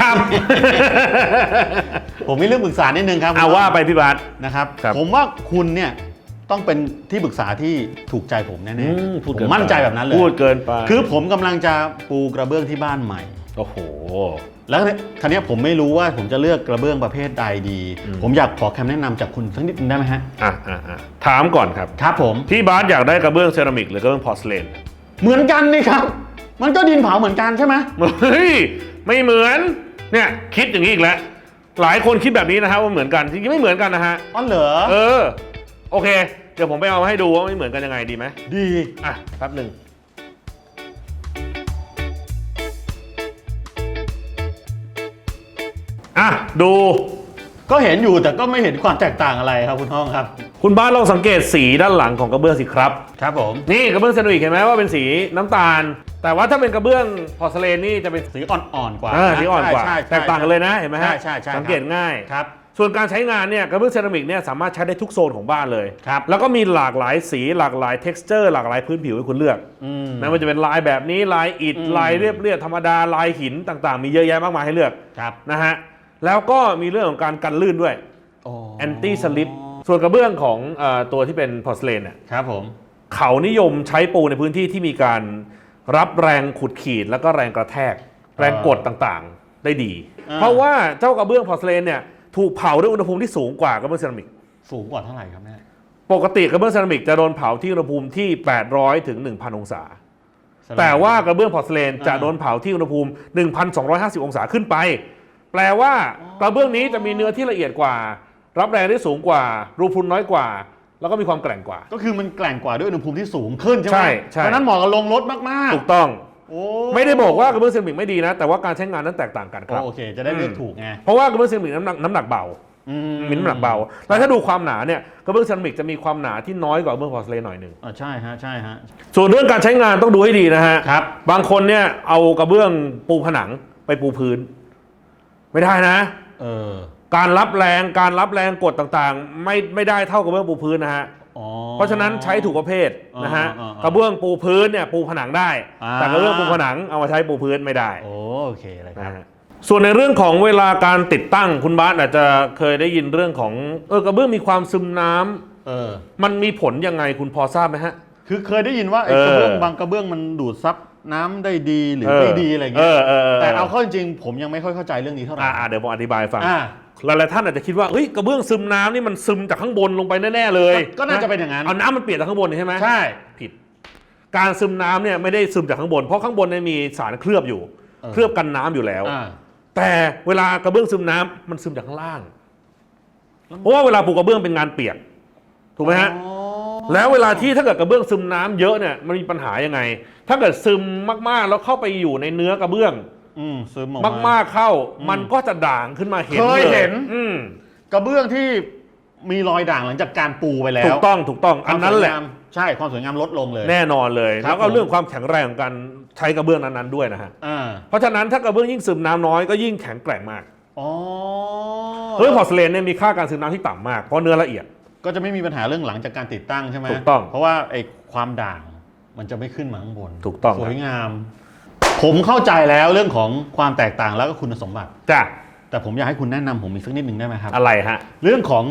ครับ ผมมีเรื่องปรึกษานิดนึงครับเอาว่าไปพี่บาส นะครับ ครับผมว่าคุณเนี่ยต้องเป็นที่ปรึกษาที่ถูกใจผมแน่อืมๆพูดผเกินมไปมั่นใจแบบนั้นเลยพูดเกินไป คือผมกำลังจะปูกระเบื้องที่บ้านใหม่ โอ้โห แล้วเนี่ยคราวเนี้ยผมไม่รู้ว่าผมจะเลือกกระเบื้องประเภทใดดี อืม ผมอยากขอคำแนะนำจากคุณสักนิดนึงได้ไหมฮะ อะอะอะถามก่อนครับ ครับผม พี่บาสอยากได้กระเบื้องเซรามิกหรือกระเบื้องพอร์สเลนเหมือนกันนี่ครับ มันก็ดินเผาเหมือนกันใช่ไหม เฮ้ย ไม่เหมือน เนี่ยคิดอย่างนี้อีกแล้ว หลายคนคิดแบบนี้นะครับว่าเหมือนกันจริงๆไม่เหมือนกันนะฮะ อ๋อเหรอเออ โอเค เดี๋ยวผมไปเอามาให้ดูว่าไม่เหมือนกันยังไงดีไหมดี อะแป๊บหนึ่งอะดู ก็เห็นอยู่แต่ก็ไม่เห็นความแตกต่างอะไรครับคุณห้องครับ คุณบ้านลองสังเกตสีด้านหลังของกระเบื้องสิครับ ครับผม นี่กระเบื้องเซรามิกเห็นไหมว่าเป็นสีน้ำตาล แต่ว่าถ้าเป็นกระเบื้องพอร์สเลนนี่จะเป็นสีอ่อนๆกว่าอ่าสีอ่อนกว่า ใช่ใช่แตกต่างกันเลยนะเห็นไหมฮะใช่ใช่ใช่สังเกตง่าย ครับ ส่วนการใช้งานเนี่ยกระเบื้องเซรามิกเนี่ยสามารถใช้ได้ทุกโซนของบ้านเลยครับ แล้วก็มีหลากหลายสีหลากหลาย t e x t อร์หลากหลายพื้นผิวให้คุณเลือกอืมไม่ว่าจะเป็นลายแบบนี้ลายอิฐอืม ลายเรียบเรียบธรรมดาลายหินต่างๆ มีเยอะแยะมากมายให้เลือกครับนะฮะแล้วก็มีเรื่องของการกันลื่นด้วย โอ้ anti slip ส่วนกระเบื้องของเออตัวที่เป็นพอร์สเลนเนี่ย ครับผม เขานิยมใช้ปูในพื้นที่ที่มีการ รับแรงขุดขีดแล้วก็แรงกระแทก แรงกดต่างๆได้ดี เพราะว่าเจ้ากระเบื้องพอร์สเลนเนี่ยถูกเผาด้วยอุณหภูมิที่สูงกว่ากระเบื้องเซรามิกสูงกว่าเท่าไหร่ครับเนี่ยปกติกระเบื้องเซรามิกจะโดนเผาที่อุณหภูมิที่ 800ถึง1,000 องศา แต่ว่ากระเบื้องพอร์สเลนจะโดนเผาที่อุณหภูมิ 1,250 องศาขึ้นไป แปลว่ากระเบื้องนี้จะมีเนื้อที่ละเอียดกว่า รับแรงได้สูงกว่า รูพุนน้อยกว่า แล้วก็มีความแกร่งกว่า ก็คือมันแกร่งกว่าด้วยอุณหภูมิที่สูงขึ้นใช่ไหมใช่ใช่เพราะฉะนั้นเหมาะกับลงรถมากถูกต้อง ๆโอ้ไม่ได้บอกว่ากระเบื้องเซรามิกไม่ดีนะ แต่ว่าการใช้งานนั้นแตกต่างกันครับ โอเค จะได้เลือกถูกไงเพราะว่ากระเบื้องเซรามิกน้ำหนักน้ำหนักเบา อืมีน้ำหนักเบา แล้วถ้าดูความหนาเนี่ยกระเบื้องเซรามิกจะมีความหนาที่น้อยกว่ากระเบื้องพอร์สเลนหน่อยหนึ่งอ่าใช่ฮะใช่ฮะส่วนเรื่องการใช้งานต้องดูให้ดีนะฮะ ครับ บางคนเนี่ยเอากระเบื้องปูผนังไปปูพื้น ไม่ได้นะ เออ การรับแรงการรับแรงกดต่างๆ ไม่ไม่ได้เท่ากระเบื้องปูพื้นนะฮะอ๋อ เพราะฉะนั้นใช้ถูกประเภทนะฮะอ่าอ่าอ่ากระเบื้องปูพื้นเนี่ยปูผนังได้ อ่า แต่กระเบื้องปูผนังเอามาใช้ปูพื้นไม่ได้โอโอเคเลยครับ นะฮะส่วนในเรื่องของเวลาการติดตั้งคุณบาสอาจจะเคยได้ยินเรื่องของเออกระเบื้องมีความซึมน้ำเออ มันมีผลยังไงคุณพอทราบไหมฮะ คือเคยได้ยินว่าไอ้เออ กระเบื้องบางกระเบื้องมันดูดซับ น้ำได้ดีหรือเออไม่ดีอะไรเงี้ยเออเออเออแต่เอาเข้าจริงๆผมยังไม่ค่อยเข้าใจเรื่องนี้เท่าไหร่อ่าเดี๋ยวผมอธิบายให้ฟังอ่าหลายๆท่านอาจจะคิดว่าเฮ้ยกระเบื้องซึมน้ำนี่มันซึมจากข้างบนลงไปแน่ๆเลย ก็ก็น่าจะเป็นอย่างนั้นเอาน้ำมันเปียกจากข้างบนนี่ใช่ไหมใช่ผิด การซึมน้ำเนี่ยไม่ได้ซึมจากข้างบน เพราะข้างบนเนี่ยมีสารเคลือบอยู่เออเคลือบกันน้ำอยู่แล้วอ่าแต่เวลากระเบื้องซึมน้ำมันซึมจากข้างล่าง เพราะว่าเวลาปูกระเบื้องเป็นงานเปียกถูกไหมฮะอ๋อ แล้วเวลาที่ถ้าเกิดกระเบื้องซึมน้ำเยอะเนี่ยมันมีปัญหายังไง ถ้าเกิดซึมมากๆแล้วเข้าไปอยู่ในเนื้อกระเบื้อง อืมซึมออกมากมาๆเข้าอืมมันก็จะด่างขึ้นมาเห็นเคยลเห็นอืมกระเบื้องที่มีรอยด่างหลังจากการปูไปแล้วถูกต้องถูกต้องอันนั้นแหละความสวยงามใช่ความสวยงามลดลงเลย แน่นอนเลยครับแล้วก็ผมเรื่องความแข็งแรงของการใช้กระเบื้องนั้นๆด้วยนะฮะอ่าเพราะฉะนั้นถ้ากระเบื้องยิ่งซึมน้ำน้อยก็ยิ่งแข็งแกร่งมากอ๋อเรื่องพอร์สเลนเนี่ยมีค่าการซึมน้ำที่ต่ำมากเพราะเนื้อละเอียด ก็จะไม่มีปัญหาเรื่องหลังจากการติดตั้งใช่ไหมถูกต้องเพราะว่าไอ้ความด่างมันจะไม่ขึ้นมาข้างบนถูกต้องสวยงาม ผมเข้าใจแล้วเรื่องของความแตกต่างแล้วก็คุณสมบัติจ้ะแต่ผมอยากให้คุณแนะนำผมอีกสักนิดหนึ่งได้ไหมครับ อะไรฮะ เรื่องของ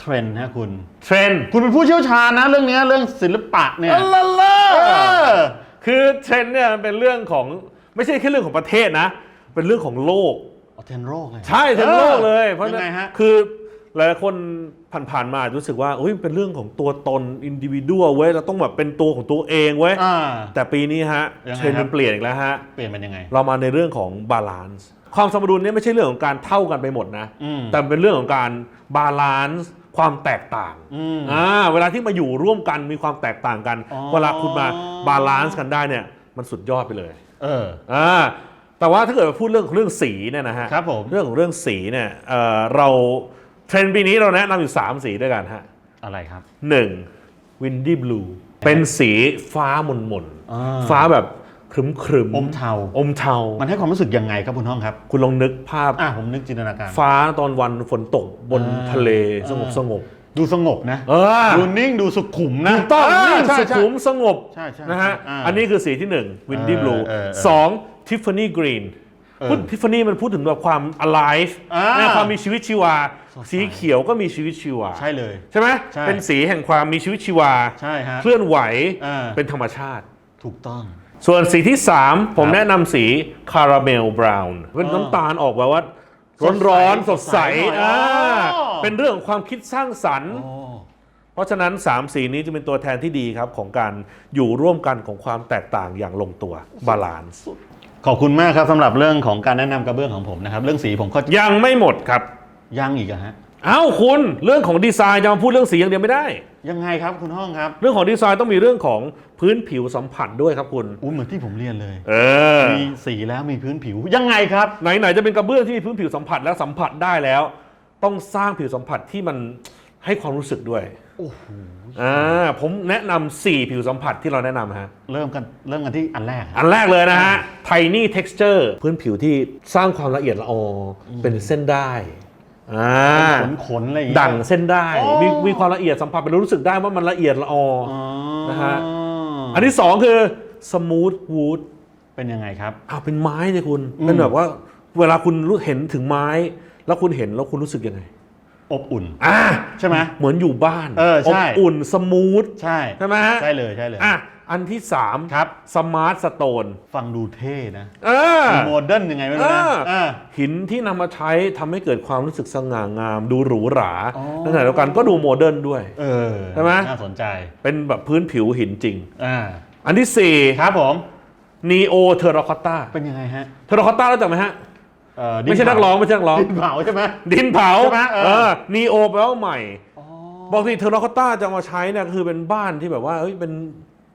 เทรนด์ฮะคุณเทรนด์คุณเป็นผู้เชี่ยวชาญนะ เรื่องเนี้ยเรื่องศิลปะเนี่ยอัลลาลาเออคือเทรนด์เนี่ยมันเป็นเรื่องของไม่ใช่แค่เรื่องของประเทศนะ เป็นเรื่องของโลกเอาเทรนด์โลกเลยใช่เทรนด์โลกเลยเพราะยังไงฮะคือ หลายๆคนผ่านๆมาอาจจะรู้สึกว่าเฮ้ยเป็นเรื่องของตัวตนอินดิวิ a l เว้ยเราต้องแบบเป็นตัวของตัวเองเว้ยอ่า แต่ปีนี้ฮะยังไงเทรนด์ครัมับนเปลี่ยนอีกแล้วฮะ เปลี่ยนเป็นยังไง เรามาในเรื่องของบาลานซ์ความสมดุลเนี่ยไม่ใช่เรื่องของการเท่ากันไปหมดนะ อืม แต่เป็นเรื่องของการบาลานซ์ความแตกต่างอืม อ่าเวลาที่มาอยู่ร่วมกันมีความแตกต่างกัน อ๋อ เวลาคุณมาบาลานซ์กันได้เนี่ยมันสุดยอดไปเลยเออ อ่าแต่ว่าถ้าเกิดมาพูดเรื่องเรื่องสีเนี่ยนะฮะครับผม เรื่องของเรื่องสีเนี่ยเอ่อเรา เทรนด์ปีนี้เราแนะนำอยู่ 3 สีด้วยกันฮะอะไรครับ หนึ่งวินดี้บลูเป็นสีฟ้าหม่นหม่นๆอ่า ฟ้าแบบครึมครึมๆอมเทา อมเทา มันให้ความรู้สึกยังไงครับคุณห้องครับ คุณลองนึกภาพ อะผมนึกจินตนาการ ฟ้าตอนวันฝนตกบนอ่าทะเลสงบอ่า สงบดูสงบนะเออดูนิ่งดูสุขุมนะถูกต้องานิ่งใช่สุใช่ ขุมสงบใช่ใช่นะฮะ อ่าอันนี้คือสีที่1 Windy เออ Blue เออเออ สอง Tiffany Green เออ พูดทิฟฟานี่มันพูดถึงแบบความ alive อ่านะความมีชีวิตชีวาสดใสสีเขียวก็มีชีวิตชีวา ใช่เลย ใช่ไหมใช่ เป็นสีแห่งความมีชีวิตชีวา ใช่ฮะ เคลื่อนไหวอ่า เป็นธรรมชาติ ถูกต้อง ส่วนสีที่ 3 ผมครับแนะนำสีคาราเมลบราวน์เป็นอ๋อน้ำตาลออกแบบว่าสดใสร้อนๆสดใสสดใสหน่อยอ่าอ๋อ เป็นเรื่องของความคิดสร้างสรรค์โอ้เพราะฉะนั้น 3 สีนี้จะเป็นตัวแทนที่ดีครับ ของการอยู่ร่วมกันของความแตกต่างอย่างลงตัวบาลานซ์ ขอบคุณมากครับสำหรับเรื่องของการแนะนำกระเบื้องของผมนะครับ เรื่องสีผมก็ยังไม่หมดครับ ยังอีกอะฮะเอ้าคุณเรื่องของดีไซน์จะมาพูดเรื่องสีอย่างเดียวไม่ได้ ยังไงครับคุณห้องครับเรื่องของดีไซน์ต้องมีเรื่องของพื้นผิวสัมผัสด้วยครับคุณอู้เหมือนที่ผมเรียนเลย เออ มีสีแล้วมีพื้นผิวยังไงครับ ไหนๆจะเป็นกระเบื้องที่มีพื้นผิวสัมผัสและสัมผัสได้แล้ว ต้องสร้างผิวสัมผัสที่มัน ให้ความรู้สึกด้วยโอ้โหอ่าผมแนะนำสี่ผิวสัมผัสที่เราแนะนำฮะ เริ่มกันเริ่มกันที่อันแรกอันแรกเลยนะฮะ tiny texture พื้นผิวที่สร้างความละเอียดละอออเป็นเส้นได้อ่าขนขนๆอะไรอย่างเงี้ยดั่งเส้นได้โอ้มีมีความละเอียดสัมผัสเป็นรู้สึกได้ว่ามันละเอียดละออออ๋อนะฮะอันที่สองคือ smooth wood เป็นยังไงครับอ้าวเป็นไม้เนี่ยคุณอืมเป็นแบบว่าเวลาคุณรู้เห็นถึงไม้ แล้วคุณเห็นแล้วคุณรู้สึกยังไง อบอุ่น อ่าใช่ไหม เหมือนอยู่บ้านเออใช่ บอุ่นสมูทใช่ใช่ไหมฮะใช่เลยใช่เลย อะอันที่สามครับ สมาร์ทสโตนฟังดูเท่นะเออ ดูโมเดิร์นยังไงไม่รู้นะเอออ่าหินที่นำมาใช้ทำให้เกิดความรู้สึกสง่างาม ดูหรูหราอ๋อ ในขณะเดียวกันก็ดูโมเดิร์นด้วย เออใช่ไหม น่าสนใจเป็นแบบพื้นผิวหินจริง อ่าอันที่สี่ครับผมนีโอเทอร์ราคอตตาเป็นยังไงฮะ เทอร์ราคอตตารู้จักไหมฮะ เอ่อไม่ใช่นักร้องไม่ใช่นักร้อง ดินเผาใช่ไหม ดินเผาใช่ไหมเออ เออนีโอแปลว่าใหม่บอกสิเทอร์ราคอตตาจะเอามาใช้เนี่ยก็คือเป็นบ้านที่แบบว่าเอ้ยเป็น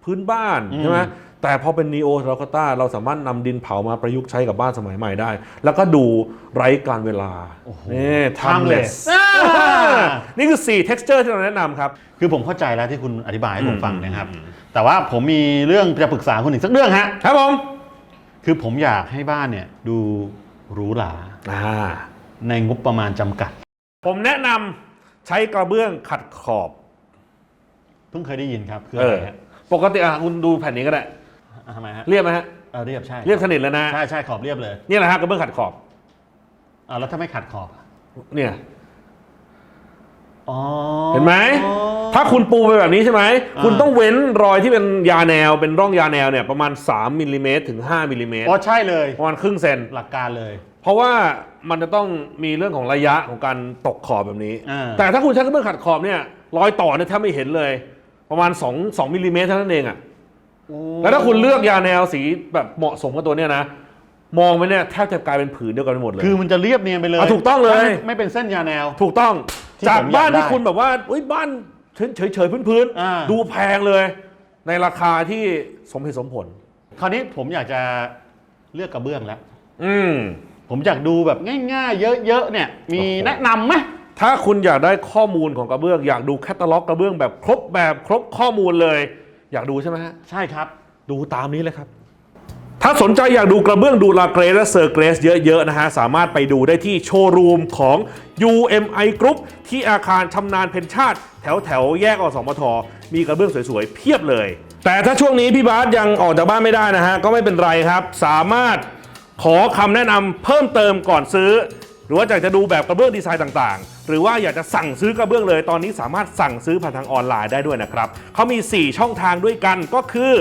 พื้นบ้านใช่ไหมแต่พอเป็นนีโอเทอร์ราคอตตาเราสามารถนำดินเผามาประยุกต์ใช้กับบ้านสมัยใหม่ได้ แล้วก็ดูไร้การเวลานี่ timeless อ่านี่คือ 4 texture ที่เราแนะนำครับ คือผมเข้าใจแล้วที่คุณอธิบายให้ผมฟังนะครับ แต่ว่าผมมีเรื่องจะปรึกษาคุณอีกสักเรื่องฮะ ครับผม คือผมอยากให้บ้านเนี่ยดู หรูหราอ่าในงบประมาณจำกัด ผมแนะนำใช้กระเบื้องขัดขอบ เพิ่งเคยได้ยินครับคือเออะไรอฮะปกติอะคุณดูแผ่นนี้ก็ได้อะทำไมฮะเรียบไหมฮะเออเรียบใช่ เรียบสนิทแล้วนะใช่ใช่ขอบเรียบเลยนี่แหละฮะกระเบื้องขัดขอบอ่าแล้วถ้าไม่ขัดขอบอะเนี่ยอ๋อเห็นไหมอ๋อ ถ้าคุณปูไปแบบนี้ใช่ไหมอ่าคุณต้องเว้นรอยที่เป็นยาแนว เป็นร่องยาแนวเนี่ยประมาณ 3มิลลิเมตรถึง 5มิลลิเมตรอ๋อใช่เลยประมาณครึ่งเซน หลักการเลย เพราะว่ามันจะต้องมีเรื่องของระยะของการตกขอบแบบนี้ อ่า แต่ถ้าคุณใช้กระเบื้องขัดขอบเนี่ยรอยต่อเนี่ยแทบไม่เห็นเลย ประมาณ2 2มิลลิเมตรเท่านั้นเองอะ แล้วถ้าคุณเลือกยาแนวสีแบบเหมาะสมกับตัวเนี้ยนะ มองไปเนี่ยแทบจะกลายเป็นผืนเดียวกันไปหมดเลย คือมันจะเรียบเนียนไปเลยอะถูกต้องเลย ไม่ไม่เป็นเส้นยาแนว ถูกต้อง ที่จากผมอยากบ้านที่ได้ คุณแบบว่าเอ้ยบ้าน เฉยเฉยๆพื้นอ่า ๆ ดูแพงเลย ในราคาที่สมเหตุสมผล คราวนี้ผมอยากจะเลือกกระเบื้องแล้ว อืม ผมอยากดูแบบง่ายๆ เยอะๆเนี่ย มีโอ้โห แนะนำไหมถ้าคุณอยากได้ข้อมูลของกระเบื้อง อยากดูแคตตาล็อกกระเบื้องแบบครบแบบครบข้อมูลเลย อยากดูใช่ไหมฮะ ใช่ครับ ดูตามนี้เลยครับ ถ้าสนใจอยากดูกระเบื้องดูลาเกรสและเซอร์เกรสเยอะ ๆ นะฮะ สามารถไปดูได้ที่โชว์รูมของ UMI Group ที่อาคารชำนาญเพนชาติ แถวแถวแยกอสมท มีกระเบื้องสวย ๆ เพียบเลย แต่ถ้าช่วงนี้พี่บาสยังออกจากบ้านไม่ได้นะฮะ ก็ไม่เป็นไรครับ สามารถขอคำแนะนำเพิ่มเติมก่อนซื้อ หรือว่าอยากจะดูแบบกระเบื้องดีไซน์ต่างๆ หรือว่าอยากจะสั่งซื้อกระเบื้องเลย ตอนนี้สามารถสั่งซื้อผ่านทางออนไลน์ได้ด้วยนะครับเขามี 4 ช่องทางด้วยกันก็คือ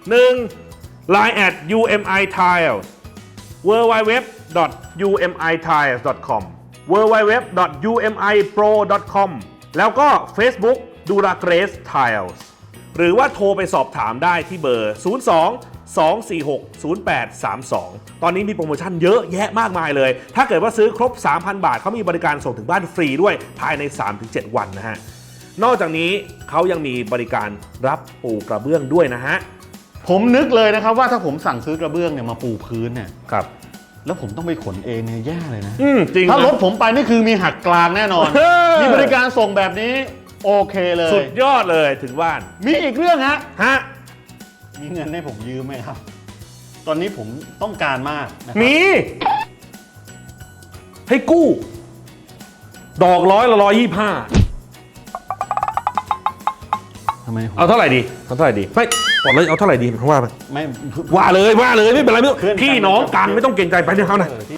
1. Line at UMI Tiles www.umitiles.com www.umipro.com แล้วก็ Facebook d u r a g r a c e Tiles หรือว่าโทรไปสอบถามได้ที่เบอร์ 02 246 0832 ตอนนี้มีโปรโมชั่นเยอะแยะมากมายเลย ถ้าเกิดว่าซื้อครบ 3,000 บาทเขามีบริการส่งถึงบ้านฟรีด้วยภายใน 3-7 วันนะฮะ นอกจากนี้เขายังมีบริการรับปูกระเบื้องด้วยนะฮะ ผมนึกเลยนะครับว่าถ้าผมสั่งซื้อกระเบื้องเนี่ยมาปูพื้นเนี่ย ครับ แล้วผมต้องไปขนเองเนี่ยแย่เลยนะ อืมจริงถ้ารนะถผมไปนี่คือมีหักกลางแน่นอนเออมีบริการส่งแบบนี้โอเคเลย สุดยอดเลยถึงบ้าน มีอีกเรื่องฮะ ฮะ มีเงินให้ผมยืมไหมครับ ตอนนี้ผมต้องการมากนะครับมี ให้กู้ ดอกร้อยละร้อยยี่ห้าทำไมผมเอาเท่าไหร่ดี เอาเท่าไหร่ดีไม่ บอกเลยเอาเท่าไหร่ดีเขาว่าไปไม่ ว่าเลยว่าเลยไม่เป็นไรไม่ต้องเพื่อนกัน พี่น้องกันไม่ต้องเกรงใจไปเนี่ยเขานะเออที่